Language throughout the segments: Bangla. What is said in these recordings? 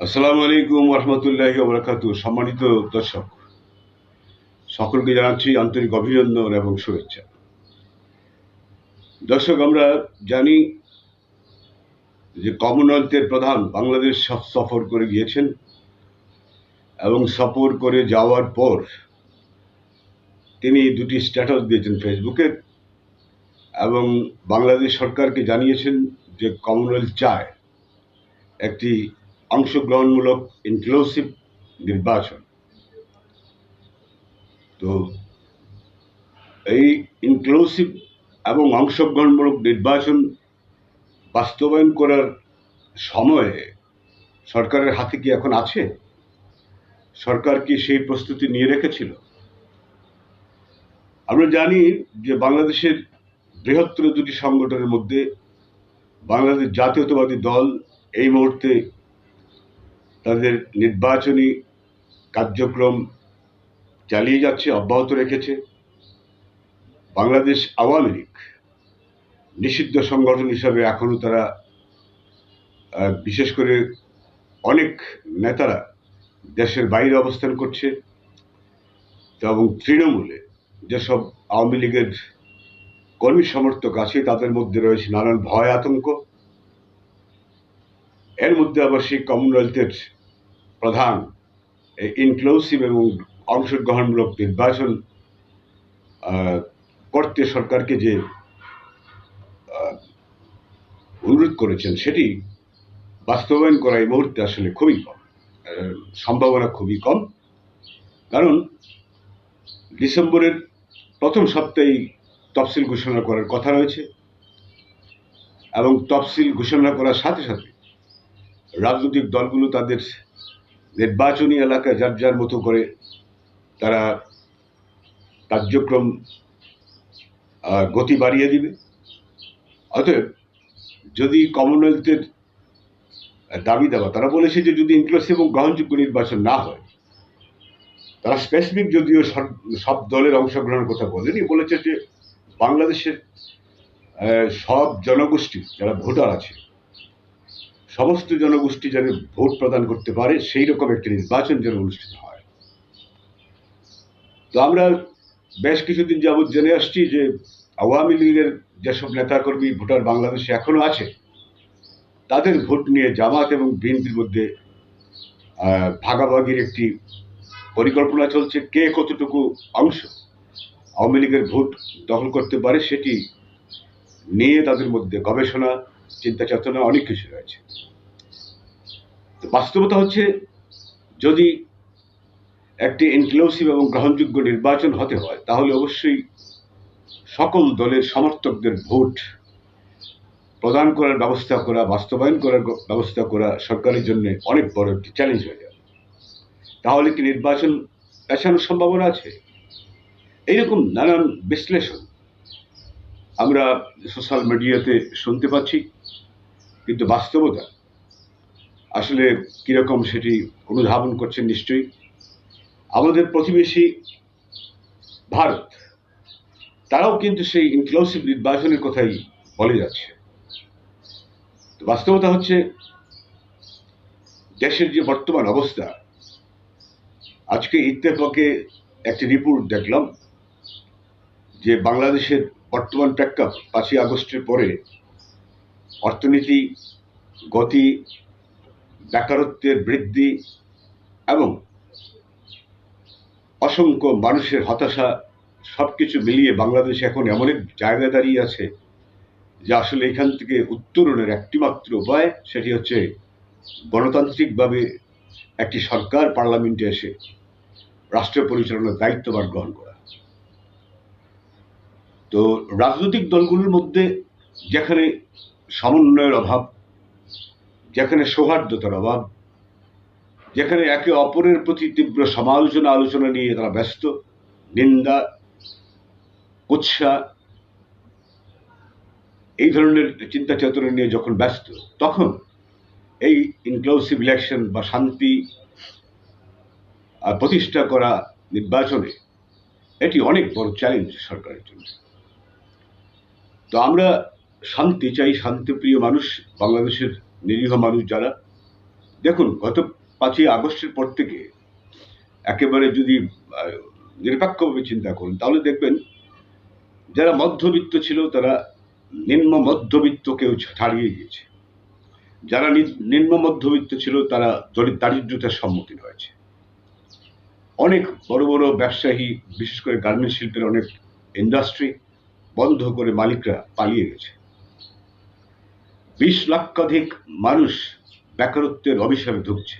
আসসালামু আলাইকুম রহমতুল্লাহ বরকাত সম্মানিত দর্শক, সকলকে জানাচ্ছি আন্তরিক অভিনন্দন এবং শুভেচ্ছা। দর্শক, আমরা জানি যে কমনওয়েলথের প্রধান বাংলাদেশ সফ- সফর করে গিয়েছেন এবং সফর করে যাওয়ার পর তিনি দুটি স্ট্যাটাস দিয়েছেন ফেসবুকে এবং বাংলাদেশ সরকারকে জানিয়েছেন যে কমনওয়েলথ চায় একটি অংশগ্রহণমূলক ইনক্লুসিভ নির্বাচন। তো এই ইনক্লুসিভ এবং অংশগ্রহণমূলক নির্বাচন বাস্তবায়ন করার সময়ে সরকারের হাতে কি এখন আছে? সরকার কি সেই প্রস্তুতি নিয়ে রেখেছিল? আমরা জানি যে বাংলাদেশের বৃহত্তর দুটি সংগঠনের মধ্যে বাংলাদেশ জাতীয়তাবাদী দল এই মুহূর্তে তাদের নির্বাচনী কার্যক্রম চালিয়ে যাচ্ছে, অব্যাহত রেখেছে। বাংলাদেশ আওয়ামী লীগ নিষিদ্ধ সংগঠন হিসাবে এখনও তারা বিশেষ করে অনেক নেতারা দেশের বাইরে অবস্থান করছে। এবং তৃণমূলে যেসব আওয়ামী লীগের কর্মী সমর্থক আছে, তাদের মধ্যে রয়েছে নানান ভয় আতঙ্ক। এর মধ্যে আবার সেই কমনওয়েলথের প্রধান ইনক্লুসিভ এবং অংশগ্রহণমূলক নির্বাচন করতে সরকারকে যে অনুরোধ করেছেন সেটি বাস্তবায়ন করা এই মুহূর্তে আসলে খুবই কম সম্ভাবনা খুবই কম। কারণ ডিসেম্বরের প্রথম সপ্তাহেই তফসিল ঘোষণা করার কথা রয়েছে এবং তফসিল ঘোষণা করার সাথে সাথে রাজনৈতিক দলগুলো তাদের নির্বাচনী এলাকা যার যার মতো করে তারা কার্যক্রম গতি বাড়িয়ে দিবে। অতএব যদি কমনওয়েলথের দাবি দেওয়া, তারা বলেছে যে যদি ইনক্লুসিভ এবং গ্রহণযোগ্য নির্বাচন না হয়, তারা স্পেসিফিক যদিও সব- দলের অংশগ্রহণের কথা বলেনি, বলেছে যে বাংলাদেশের সব জনগোষ্ঠী যারা ভোটার আছে সমস্ত জনগোষ্ঠী যেন ভোট প্রদান করতে পারে, সেই রকম একটি নির্বাচন যেন অনুষ্ঠিত হয়। তো আমরা বেশ কিছুদিন যাবৎ জেনে আসছি যে আওয়ামী লীগের যেসব নেতাকর্মী ভোটার বাংলাদেশে এখনও আছে, তাদের ভোট নিয়ে জামাত এবং বিএনপির মধ্যে ভাগাভাগির একটি পরিকল্পনা চলছে। কে কতটুকু অংশ আওয়ামী লীগের ভোট দখল করতে পারে সেটি নিয়ে তাদের মধ্যে গবেষণা চিন্তা চেতনা অনেক কিছু রয়েছে। বাস্তবতা হচ্ছে, যদি একটি ইনক্লুসিভ এবং গ্রহণযোগ্য নির্বাচন হতে হয়, তাহলে অবশ্যই সকল দলের সমর্থকদের ভোট প্রদান করার ব্যবস্থা করা, বাস্তবায়ন করার ব্যবস্থা করা সরকারের জন্য অনেক বড় একটি চ্যালেঞ্জ হয়ে যাবে। তাহলে কি নির্বাচন পেছানোর সম্ভাবনা আছে? এইরকম নানান বিশ্লেষণ আমরা সোশ্যাল মিডিয়াতে শুনতে পাচ্ছি, কিন্তু বাস্তবতা আসলে কীরকম সেটি অনুধাবন করছেন নিশ্চয়ই। আমাদের প্রতিবেশী ভারত, তারাও কিন্তু সেই ইনক্লুসিভ নির্বাচনের কথাই বলে যাচ্ছে। বাস্তবতা হচ্ছে, দেশের যে বর্তমান অবস্থা, আজকে ইত্তেফাকে একটি রিপোর্ট দেখলাম যে বাংলাদেশের বর্তমান প্রেক্ষাপট পাঁচই আগস্টের পরে অর্থনীতি, গতি বেকারত্বের বৃদ্ধি এবং অসংখ্য মানুষের হতাশা সব কিছু মিলিয়ে বাংলাদেশ এখন এমন এক জায়গায় দাঁড়িয়ে আছে, যে আসলে এখান থেকে উত্তরণের একটিমাত্র উপায়, সেটি হচ্ছে গণতান্ত্রিকভাবে একটি সরকার পার্লামেন্টে এসে রাষ্ট্র পরিচালনার দায়িত্বভার গ্রহণ করা। তো রাজনৈতিক দলগুলোর মধ্যে যেখানে সমন্বয়ের অভাব যেখানে সৌহার্দ্যতার অভাব, যেখানে একে অপরের প্রতি তীব্র সমালোচনা, আলোচনা নিয়ে তারা ব্যস্ত, নিন্দা, কুৎসা, এই ধরনের চিন্তা চেতনা নিয়ে যখন ব্যস্ত, তখন এই ইনক্লুসিভ ইলেকশন বা শান্তি প্রতিষ্ঠা করা নির্বাচনে এটি অনেক বড় চ্যালেঞ্জ সরকারের জন্য। তো আমরা শান্তি চাই, শান্তিপ্রিয় মানুষ বাংলাদেশের নিরীহ মানুষ যারা, দেখুন, গত পাঁচই আগস্টের পর থেকে একেবারে যদি নিরপেক্ষভাবে চিন্তা করুন, তাহলে দেখবেন যারা মধ্যবিত্ত ছিল তারা নিম্ন মধ্যবিত্তকেও ছাড়িয়ে গিয়েছে। যারা নিম্ন মধ্যবিত্ত ছিল তারা দরিদ্র, দারিদ্রতার সম্মুখীন হয়েছে। অনেক বড় বড় ব্যবসায়ী, বিশেষ করে গার্মেন্ট শিল্পের অনেক ইন্ডাস্ট্রি বন্ধ করে মালিকরা পালিয়ে গেছে। বিশ লক্ষাধিক মানুষ বেকারত্বের অভিশাপে ঢুকছে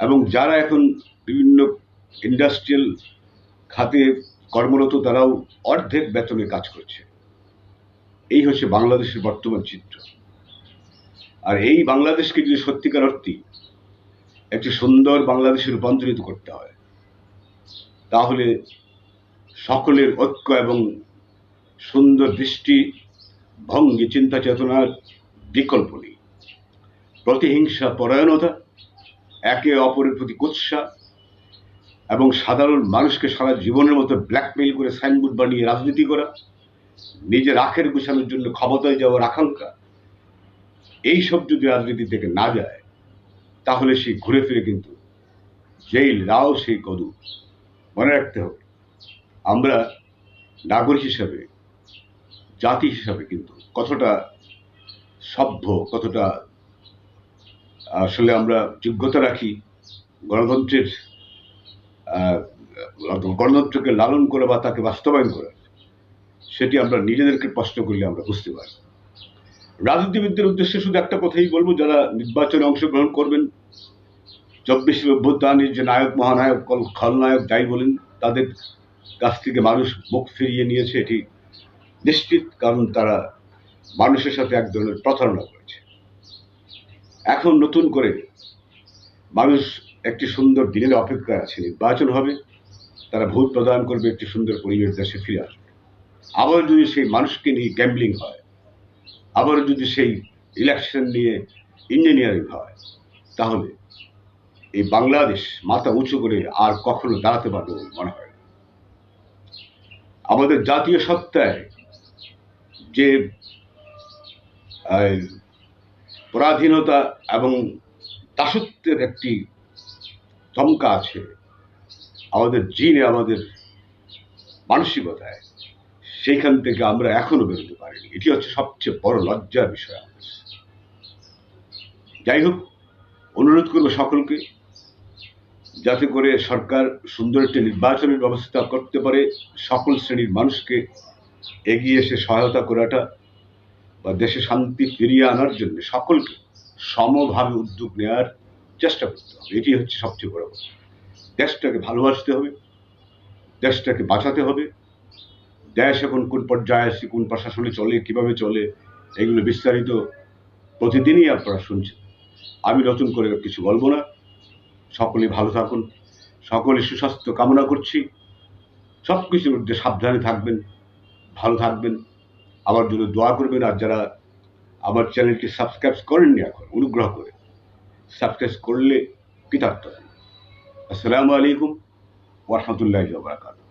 এবং যারা এখন বিভিন্ন ইন্ডাস্ট্রিয়াল খাতে কর্মরত, তারাও অর্ধেক বেতনে কাজ করছে। এই হচ্ছে বাংলাদেশের বর্তমান চিত্র। আর এই বাংলাদেশকে যদি সত্যিকার অর্থে একটি সুন্দর বাংলাদেশে রূপান্তরিত করতে হয়, তাহলে সকলের ঐক্য এবং সুন্দর দৃষ্টি ভঙ্গি চিন্তা চেতনার বিকল্প নেই। প্রতিহিংসা পরায়ণতা, একে অপরের প্রতি কুৎসা এবং সাধারণ মানুষকে সারা জীবনের মতো ব্ল্যাকমেইল করে সাইনবোর্ড বানিয়ে রাজনীতি করা, নিজের আখের গুছানোর জন্য ক্ষমতায় যাওয়ার আকাঙ্ক্ষা, এইসব যদি রাজনীতি থেকে না যায়, তাহলে সে ঘুরে ফিরে কিন্তু যেই লাও সেই কদু মনে রাখতে হবে, আমরা নাগরিক হিসাবে জাতি হিসাবে কিন্তু কতটা সভ্য, কতটা, আসলে আমরা যোগ্যতা রাখি গণতন্ত্রের গণতন্ত্রকে লালন করে বা তাকে বাস্তবায়ন করে, সেটি আমরা নিজেদেরকে প্রশ্ন করলে আমরা বুঝতে পারি। রাজনীতিবিদদের উদ্দেশ্যে শুধু একটা কথাই বলব, যারা নির্বাচনে অংশগ্রহণ করবেন চব্বিশের অভ্যুত্থানের যে নায়ক, মহানায়ক খলনায়ক যাই বলেন, তাদের কাছ থেকে মানুষ মুখ ফিরিয়ে নিয়েছে, এটি নিশ্চিত কারণ তারা মানুষের সাথে এক ধরনের প্রতারণা করেছে এখন নতুন করে মানুষ একটি সুন্দর দিনের অপেক্ষায় আছে, নির্বাচন হবে, তারা ভোট প্রদান করবে, একটি সুন্দর পরিবেশ দেশে ফিরে আসবে আবার যদি সেই মানুষকে নিয়ে গ্যাম্বলিং হয়, আবার যদি সেই ইলেকশন নিয়ে ইঞ্জিনিয়ারিং হয়, তাহলে এই বাংলাদেশ মাথা উঁচু করে আর কখনো দাঁড়াতে পারবে মনে হয়। আমাদের জাতীয় সত্তায় যে পরাধীনতা এবং দাসত্বের একটি ধমকা আছে আমাদের জিনে, আমাদের মানসিকতায়, সেইখান থেকে আমরা এখনও বেরোতে পারিনি। এটি হচ্ছে সবচেয়ে বড় লজ্জার বিষয় আমাদের। যাই হোক, অনুরোধ করব সকলকে যাতে করে সরকার সুন্দর একটি নির্বাচনের ব্যবস্থা করতে পারে, সকল শ্রেণির মানুষকে এগিয়ে এসে সহায়তা করাটা বা দেশে শান্তি ফিরিয়ে আনার জন্য সকলকে সমভাবে উদ্যোগ নেওয়ার চেষ্টা করতে হবে। এটি হচ্ছে সবচেয়ে বড় কথা। দেশটাকে ভালোবাসতে হবে, দেশটাকে বাঁচাতে হবে। দেশ এখন কোন পর্যায়ে আছে, কোন প্রশাসনে চলে, কীভাবে চলে, এগুলো বিস্তারিত প্রতিদিনই আপনারা শুনছেন। আমি নতুন করে কিছু বলব না। সকলে ভালো থাকুন সকলে সুস্বাস্থ্য কামনা করছি। সব কিছুর মধ্যে সাবধানে থাকবেন। ভালো থাকবেন। আমার জন্য দোয়া করবেন আর যারা আমার চ্যানেলটি সাবস্ক্রাইব করেননি এখন, অনুগ্রহ করে সাবস্ক্রাইব করলে কৃতার্থ আসসালামু আলাইকুম ওরহামতুল্লাহ বারাকাতুহু।